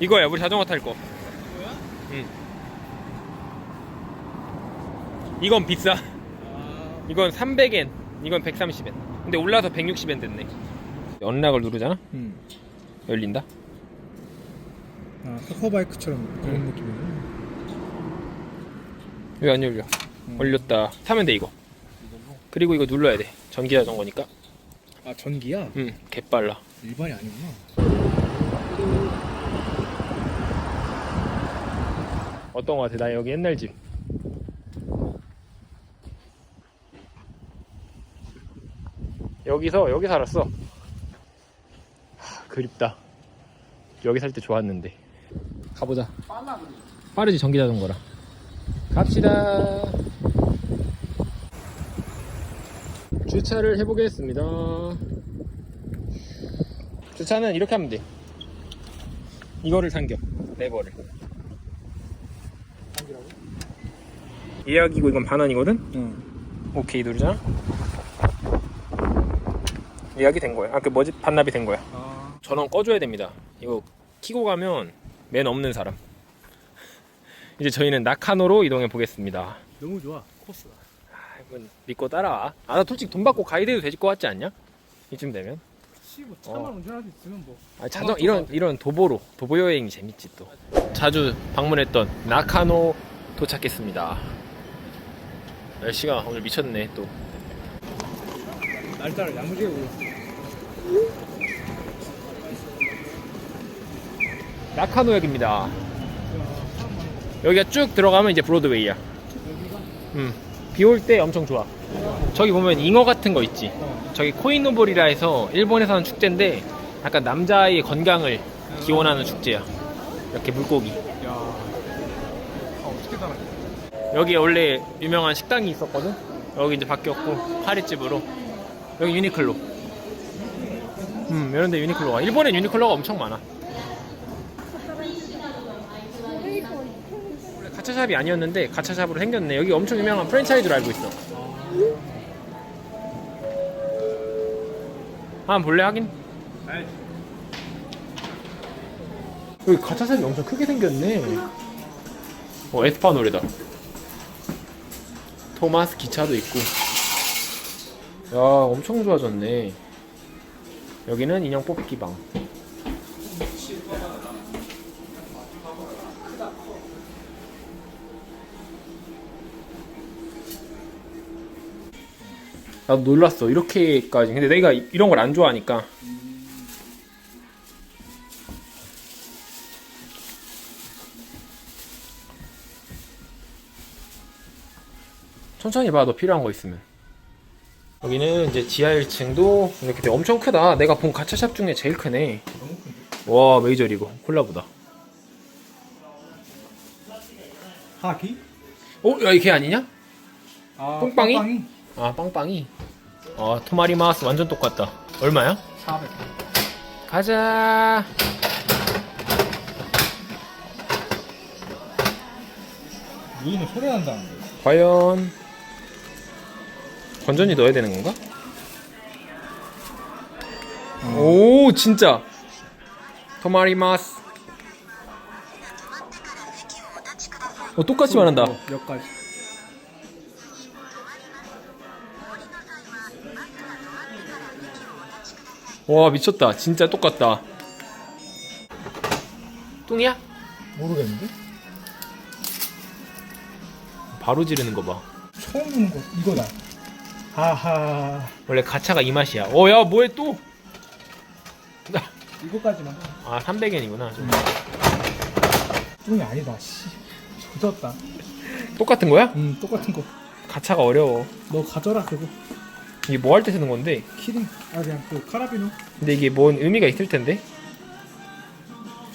이거야 우리 자전거 탈 거. 뭐야? 응. 이건 비싸. 아, 이건 300엔. 이건 130엔. 근데 올라서 160엔 됐네. 연락을 누르잖아. 음. 열린다. 아, 카카오바이크처럼 그런 느낌이네. 왜 안 열려? 열렸다. 타면 돼 이거. 그리고 이거 눌러야 돼. 전기 자전거니까. 아, 전기야? 응. 개빨라. 일반이 아니구나. 어떤 거 같아? 나 여기 옛날 집. 여기서 여기 살았어. 하, 그립다. 여기 살 때 좋았는데. 가보자. 빠르지 전기 자전거라. 갑시다. 주차를 해보겠습니다. 주차는 이렇게 하면 돼. 이거를 당겨. 레버를. 예약이고 이건 반환이거든? 응. 오케이 누르잖아 예약이 된 거야 아그 뭐지 반납이 된 거야 아, 전원 꺼줘야 됩니다 이거 키고 가면 맨 없는 사람 이제 저희는 나카노로 이동해 보겠습니다 너무 좋아. 코스가. 아, 이건 믿고 따라와 아 나 솔직히 돈 받고 가이드해도 될것 같지 않냐? 이쯤 되면 씨, 뭐 차만 어. 운전할 수 있으면 뭐. 아, 자전 이런 이런 도보로 도보 여행이 재밌지 또 자주 방문했던 나카노 도착했습니다 날씨가 오늘 미쳤네 또 날짜를 야무지게 오고. 나카노역입니다. 여기가 쭉 들어가면 이제 브로드웨이야. 음. 비올 때 엄청 좋아. 저기 보면 잉어 같은 거 있지. 저기 코인노볼이라 해서 일본에서 하는 축제인데 약간 남자의 건강을 기원하는 축제야. 이렇게 물고기. 야. 아, 어떻게 따라? 여기 원래 유명한 식당이 있었거든. 여기 이제 바뀌었고 파리집으로. 여기 유니클로. 음, 이런데 유니클로가. 일본엔 유니클로가 엄청 많아. 가차샵이 아니었는데 가차샵으로 생겼네. 여기 엄청 유명한 프랜차이즈로 알고 있어. 한번 볼래 하긴? 여기 가차샵이 엄청 크게 생겼네. 어, 에스파 노래다. 토마스 기차도 있고. 야, 엄청 좋아졌네. 여기는 인형 뽑기 방. 나도 놀랐어. 이렇게까지. 근데 내가 이- 이런 걸 안 좋아하니까. 천천히 봐, 너 필요한 거 있으면. 여기는 이제 지하 1층도 이렇게 되게 엄청 크다. 내가 본 가차샵 중에 제일 크네. 와, 메이저리그. 콜라보다. 하기? 어? 야, 이게 아니냐? 아, 뽕빵이? 뽕빵이? 아, 빵빵이. 아, 토마리 마우스 완전 똑같다. 얼마야? 400. 가자. 누르면 소리 난다는데. 과연 건전지 넣어야 되는 건가? 오, 진짜. 토마리 마우스. 어, 똑같이 말한다. 어, 몇 가지. 와 미쳤다 진짜 똑같다 뚱이야? 모르겠는데? 바로 지르는 거봐 처음 보는 거 이거다. 하하. 원래 가차가 이 맛이야 어 야 뭐해 또? 이거까지만. 아 300엔이구나 뚱이 아니다. 씨. 조졌다. 똑같은 거야? 음, 똑같은 거. 가차가 어려워 너 가져라 그거. 이게 뭐 할 때 쓰는 건데 키링. 아 그냥 그 카라비노. 근데 이게 뭔 의미가 있을 텐데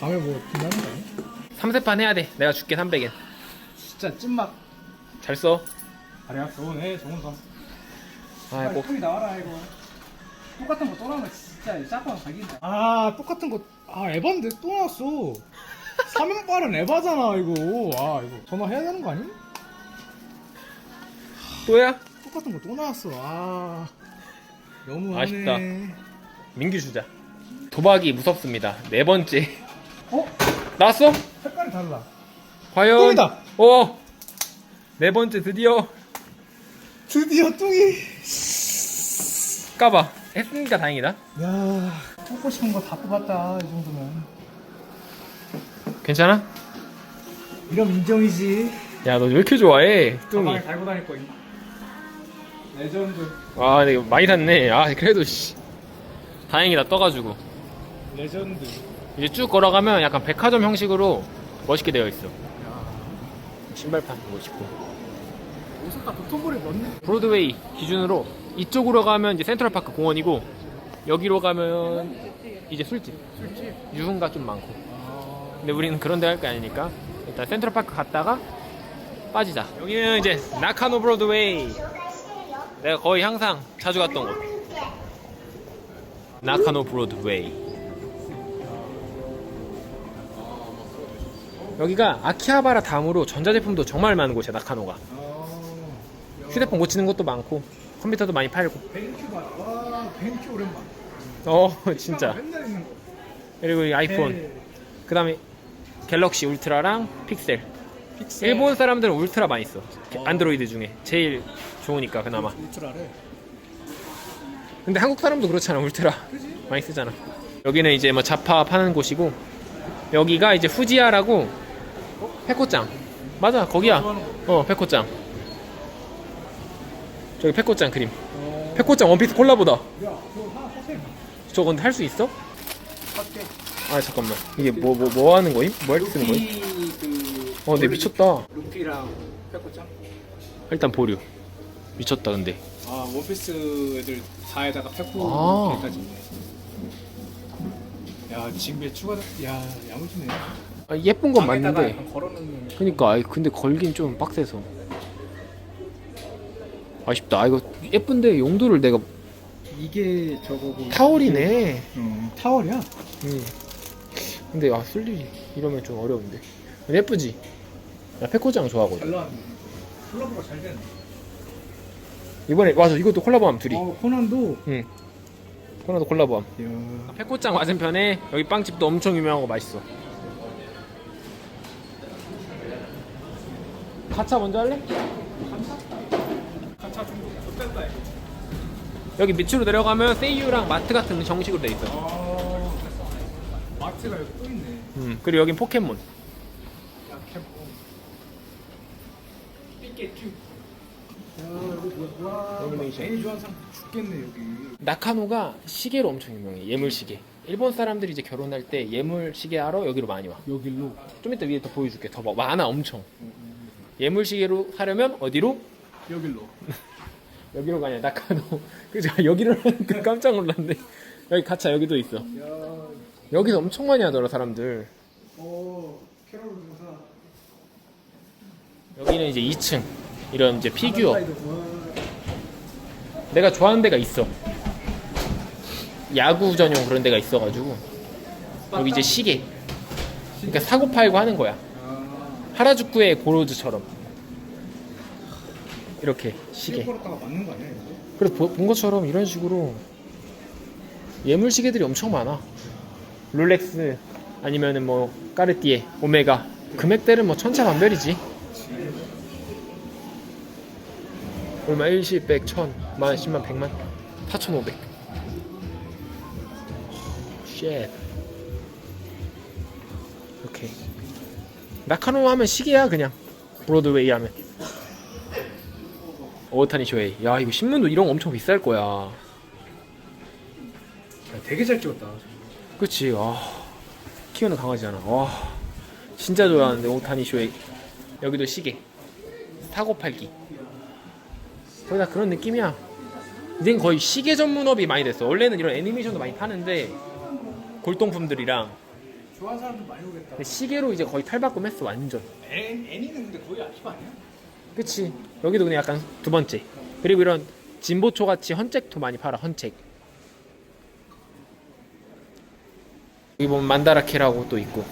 밤에 뭐 빛나는 거 아니야? 3세판 해야 돼 내가 줄게 300엔 진짜 찐맛. 잘 써 아니야 좋네 좋은 거. 아 꼭. 이 나와라 이거. 똑같은 거 또 나오면 진짜 짝방 사기인다. 아 똑같은 거. 아 에반데 또 나왔어. 3연발은 에바잖아 이거. 아 이거 전화해야 되는 거 아니? 또야? 똑같은 거 또 나왔어. 아 너무 아쉽다. 민규 주자 도박이 무섭습니다 네 번째 어? 나왔어? 색깔이 달라. 과연? 뚱이다. 어. 네 번째 드디어 드디어 뚱이. 까봐. 했으니까 다행이다. 야, 뽑고 싶은 거 다 뽑았다 이 정도면. 괜찮아? 이러면 인정이지. 야, 너 왜 이렇게 좋아해? 뚱이. 가방에 달고 다닐 거임. 레전드. 아, 근데 이거 많이 샀네. 아, 그래도 씨. 다행이다. 떠가지고. 레전드. 이제 쭉 걸어가면 약간 백화점 형식으로 멋있게 되어 있어. 신발판 멋있고. 오사카 도톤보리 몇 브로드웨이 기준으로 이쪽으로 가면 이제 센트럴파크 공원이고 여기로 가면 이제 술집. 술집? 유흥가 좀 많고. 아, 근데 우리는 그런 데 갈 게 아니니까 일단 센트럴파크 갔다가 빠지자. 여기는 이제 나카노 브로드웨이. 내가 거의 항상 자주 갔던 곳. 나카노 브로드웨이. 여기가 아키하바라 다음으로 전자제품도 정말 많은 곳이야 나카노가. 아, 휴대폰 고치는 것도 많고 컴퓨터도 많이 팔고. 벤큐 봐. 와, 벤큐 오랜만. 어 진짜. 맨날 있는 거. 그리고 이 아이폰. 네. 그 다음에 갤럭시 울트라랑 픽셀. 픽셀. 일본 사람들은 울트라 많이 써. 어. 안드로이드 중에 제일 좋으니까 그나마. 울트라를. 근데 한국 사람도 그렇잖아. 울트라 그지? 많이 쓰잖아. 여기는 이제 뭐 자파 파는 곳이고 여기가 이제 후지야라고 페코짱. 맞아 거기야. 좋아하는 어 페코짱. 저기 페코짱 그림. 어. 페코짱 원피스 콜라보다. 저거 근데 할 수 있어? 아 잠깐만. 이게 뭐 뭐 뭐 하는 거임? 뭐 할 때 쓰는 거임? 그. 어, 근데 미쳤다. 루피랑 페코짱? 일단 보류. 미쳤다 근데. 아 원피스 애들 다에다가 페코 아. 까지 있네. 야 지금 추가 야 야무지네. 아, 예쁜 건 방에다가 맞는데. 약간 걸어놓는. 그니까 아이 근데 걸긴 좀 빡세서 아쉽다 아 이거 예쁜데 용도를 내가 이게 저거고. 타월이네 어, 타월이야. 음. 근데 아쓸 일이 이러면 좀 어려운데 근데 예쁘지 나 페코장 좋아하거든 잘 나왔네. 콜라보가 잘 됐네. 이번에 맞아 이것도 콜라보함 둘이 어 코난도. 응 코나도 콜라보함 야. 페코장 맞은편에 여기 빵집도 엄청 유명하고 맛있어 가차 먼저 할래? 좋댔다. 여기 밑으로 내려가면 세이유랑 마트 같은 정식으로 돼 있어 아 마트가 여기 또 있네. 음, 그리고 여긴 포켓몬 야 캠. 삐깨큐. 야 여기 뭐야? 와. 애니메이션. 애니 좋아하는 사람 죽겠네 여기. 나카노가 시계로 엄청 유명해 예물 시계 일본 사람들이 이제 결혼할 때 예물 시계 하러 여기로 많이 와좀 여기로. 이따 위에 더 보여줄게 더 봐. 많아 엄청 예물 시계로 사려면 어디로? 여기로. 여기로가 아니라 나카노. 그죠 여기로 하니까 깜짝 놀랐네. 여기 가차 여기도 있어. 야. 여기서 엄청 많이 하더라 사람들. 여기는 이제 2층. 이런 이제 피규어. 와. 내가 좋아하는 데가 있어. 야구 전용 그런 데가 있어가지고. 여기 이제 시계. 그러니까 사고 팔고 하는 거야. 아. 하라주쿠의 고로즈처럼 이렇게 시계. 시계 걸었다가 맞는 거 아니야 이거? 그래서 보- 본 것처럼 이런 식으로 예물 시계들이 엄청 많아. 롤렉스 아니면은 뭐 까르띠에 오메가. 금액대는 뭐 천차만별이지. 얼마? 일시 백, 천, 만, 십만, 백만, 사천오백. 쉣. 오케이. 나카노 하면 시계야 그냥. 브로드웨이 하면 오타니 쇼헤이 야 이거 신문도 이런 거 엄청 비쌀 거야. 야, 되게 잘 찍었다. 그치? 아 키우는 강아지잖아 와 진짜 좋아하는데 오타니 쇼헤이 여기도 시계. 사고 팔기. 거의 다 그런 느낌이야. 이젠 거의 시계 전문업이 많이 됐어. 원래는 이런 애니메이션도 많이 파는데 골동품들이랑. 좋아하는 사람도 많이 오겠다. 근데 시계로 이제 거의 탈바꿈했어 완전. 애, 애니는 근데 거의 아키바 아니야? 그치. 여기도 그냥 약간 두 번째. 그리고 이런 진보초 같이 헌책도 많이 팔아 헌책. 여기 보면 만다라케라고 또 있고.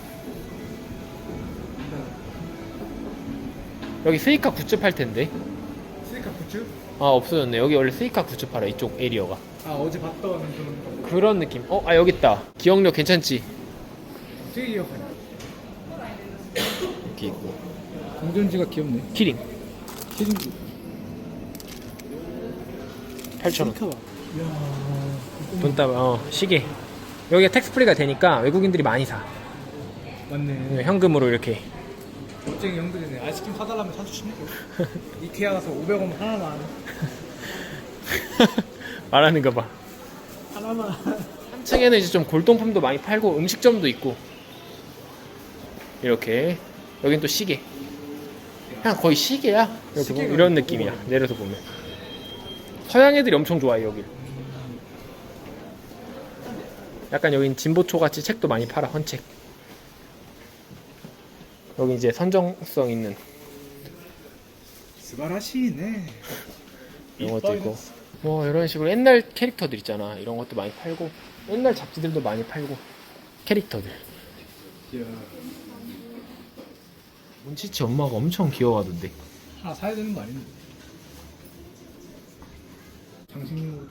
여기 스이카 굿즈 팔 텐데. 스니카 굿즈? 아 없어졌네. 여기 원래 스이카 굿즈 팔아 이쪽 에리어가. 아 어제 봤던 그런 거. 그런 느낌. 어아 여기 있다. 기억력 괜찮지? 되게 기억하냐? 이렇게 있고. 동전지가 귀엽네. 키링 키링지. 8,000원 이야. 돈따 어 시계 여기가 텍스프리가 되니까 외국인들이 많이 사 맞네. 현금으로 이렇게 겁쟁이 형들이네. 아이스크림 사달라면 사주시네. 이케아 가서 500원 하나만. 말하는 거 봐 하나만. 한층에는 이제 좀 골동품도 많이 팔고 음식점도 있고 이렇게 여긴 또 시계 그냥 거의 시계야. 이렇게 시계가 보면. 이런. 느낌이야. 내려서 보면. 서양 애들이 엄청 좋아해 여기. 약간 여긴 진보초 같이 책도 많이 팔아 헌책. 여기 이제 선정성 있는. 스바라시네. 이런 것도 있고. 뭐 이런 식으로 옛날 캐릭터들 있잖아. 이런 것도 많이 팔고. 옛날 잡지들도 많이 팔고. 캐릭터들. 이야. 몬치치 엄마가 엄청 귀여워하던데 하나 사야 되는 거 아닌데. 장식용으로.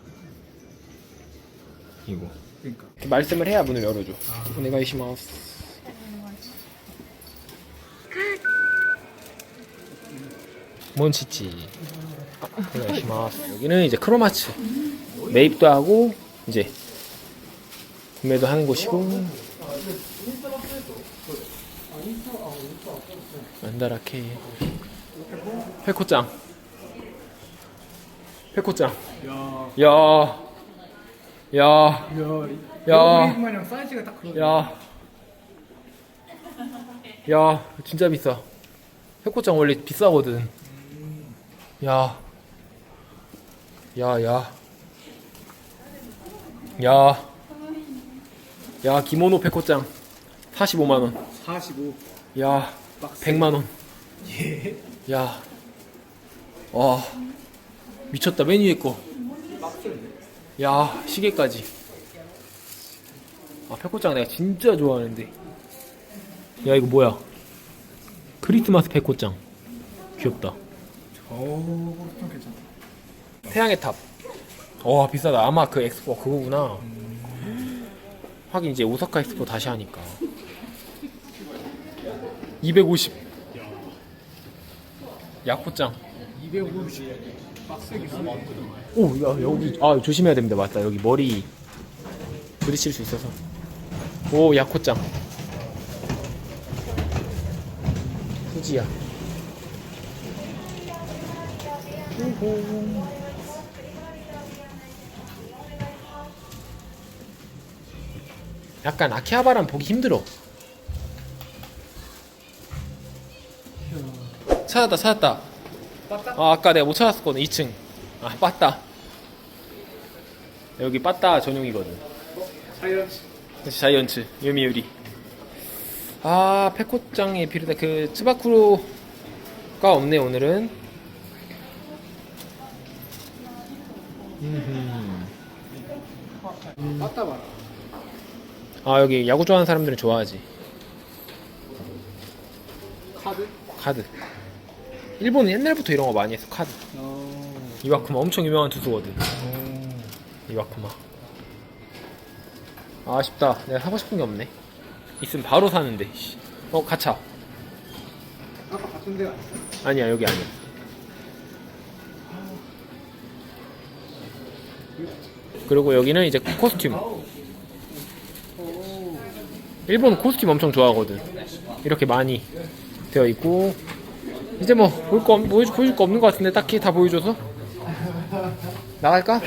이거 그러니까. 말씀을 해야 문을 열어줘 아. 오네가이시마스 몬치치 오네가이시마스 여기는 이제 크로마츠 매입도 하고 이제 구매도 하는 곳이고 만다라케 페코짱 페코짱 야. 야, 야, 야. 야. 야. 마냥 사이즈가 딱 그러네. 야, 야, 진짜 비싸. 회코장 원래 비싸거든. 야, 야, 야, 야, 야, 기모노 페코장 45만 원. 45. 야. 100만 원. 예. 야, 와, 미쳤다. 맨 위에 거. 야, 시계까지. 아, 페코짱 내가 진짜 좋아하는데. 야, 이거 뭐야? 크리스마스 페코짱. 귀엽다. 어, 좀 괜찮다. 태양의 탑. 와, 비싸다. 아마 그 엑스포 그거구나. 하긴 이제 오사카 엑스포 다시 하니까. 250. 야코짱. 250. 빡세게 쓰네. 오, 야, 여기, 아, 조심해야 됩니다. 맞다. 여기 머리 부딪힐 수 있어서. 오, 야코짱. 후지야. 약간 아키하바란 보기 힘들어. 찾았다, 찾았다. 아, 아까 내가 못 찾았었거든. 2층. 아, 빠따. 여기 빠따 전용이거든. 사이언스. 그래서 자이언츠, 요미우리. 아, 페코짱이 필요다. 그, 츠바쿠로가 없네, 오늘은. 빠따 봐라. 아, 여기 야구 좋아하는 사람들은 좋아하지. 카드. 카드. 일본은 옛날부터 이런 거 많이 했어, 카드. 어. 이와쿠마 엄청 유명한 투수거든. 어. 이와쿠마. 아, 아쉽다. 내가 사고 싶은 게 없네. 있으면 바로 사는데. 씨. 어, 가차. 아까 같은 데가 아니야. 아니야, 여기 아니야. 그리고 여기는 이제 코스튬. 일본 코스튬 엄청 좋아하거든. 이렇게 많이 되어 있고. 이제 뭐, 볼 거, 보여줄, 보여줄 거 없는 것 같은데, 딱히 다 보여줘서. 나갈까?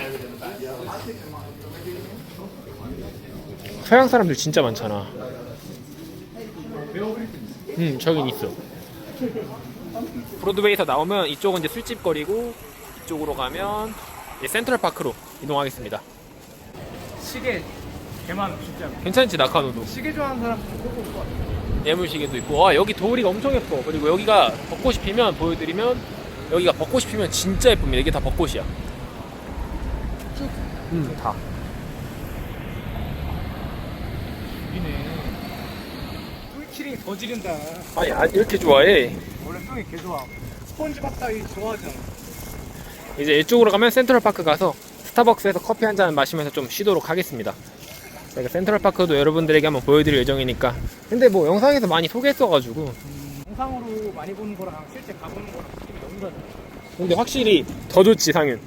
서양 사람들 진짜 많잖아. 응, 저긴 있어. 브로드웨이에서 나오면 이쪽은 이제 술집 거리고 이쪽으로 가면 이제 센트럴 파크로 이동하겠습니다. 시계 개만 진짜. 괜찮지 나카노도 시계 좋아하는 사람 꼭올것 같아. 예물시계도 있고 와 여기 도우리가 엄청 예뻐 그리고 여기가 벚꽃이 피면 보여드리면 여기가 벚꽃이 피면 진짜 예쁩니다 이게 다 벚꽃이야 쭉다 이네. 꿀키링 더 지른다. 아니 아, 이렇게 좋아해 원래 똥이 개 좋아. 스펀지 밥다이 좋아하잖아. 이제 이쪽으로 가면 센트럴 파크 가서 스타벅스에서 커피 한 잔 마시면서 좀 쉬도록 하겠습니다 저희가 센트럴 파크도 여러분들에게 한번 보여드릴 예정이니까 근데 뭐 영상에서 많이 소개했어가지고 영상 영상으로 많이 보는 거랑 실제 가보는 거랑 느낌이 너무 다르 근데 확실히 더 좋지 상윤.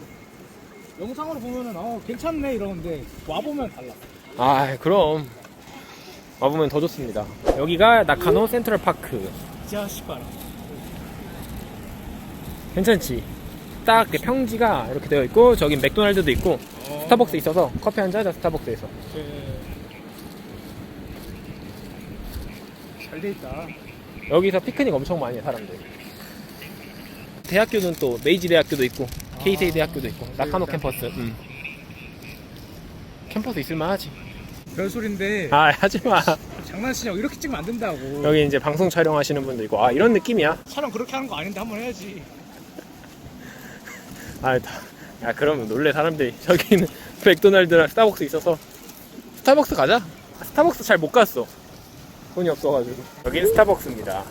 영상으로 보면은 어 괜찮네 이러는데 와보면 달라 아 그럼 와보면 더 좋습니다. 여기가 나카노 센트럴 파크. 이 자식 봐라 괜찮지? 딱 이렇게 평지가 이렇게 되어 있고 저긴 맥도날드도 있고 스타벅스 있어서 커피 한잔 스타벅스에서. 잘 돼 있다 여기서 피크닉 엄청 많이 해 사람들. 대학교는 또 메이지 대학교도 있고 케이세이 대학교도 있고 나카노 캠퍼스. 음. 캠퍼스 있을만하지. 별소린데 아 하지마. 장난치냐고 이렇게 찍으면 안 된다고 여기 이제 방송 촬영하시는 분도 있고 아 이런 느낌이야. 촬영 그렇게 하는 거 아닌데 한번 해야지 아, 다, 야 그러면 놀래 사람들이 저기는 맥도날드랑 스타벅스 있어서 스타벅스 가자. 아, 스타벅스 잘 못 갔어. 돈이 없어가지고. 여긴 스타벅스입니다.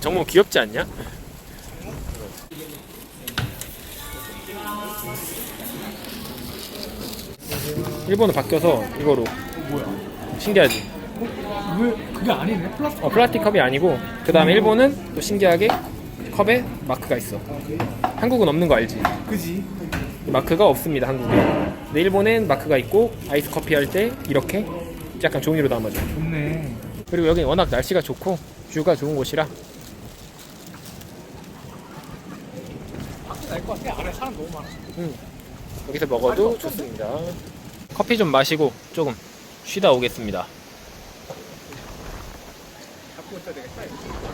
정말 귀엽지 않냐? 일본은 바뀌어서 이거로 뭐야 신기하지. 왜 그게 아니네 플라스틱 어, 플라스틱 컵이 아니고 그 다음에 일본은 또 신기하게 컵에 마크가 있어. 한국은 없는 거 알지? 그지 마크가 없습니다 한국에 근데 일본엔 마크가 있고 아이스 커피 할 때 이렇게 약간 종이로 담아줘 좋네 그리고 여기 워낙 날씨가 좋고 뷰가 좋은 곳이라. 밖에 날것 같아. 아래 사람 너무 많아. 여기서 먹어도 좋습니다. 커피 좀 마시고 조금 쉬다 오겠습니다. 잡고 있어야 되겠다 이거.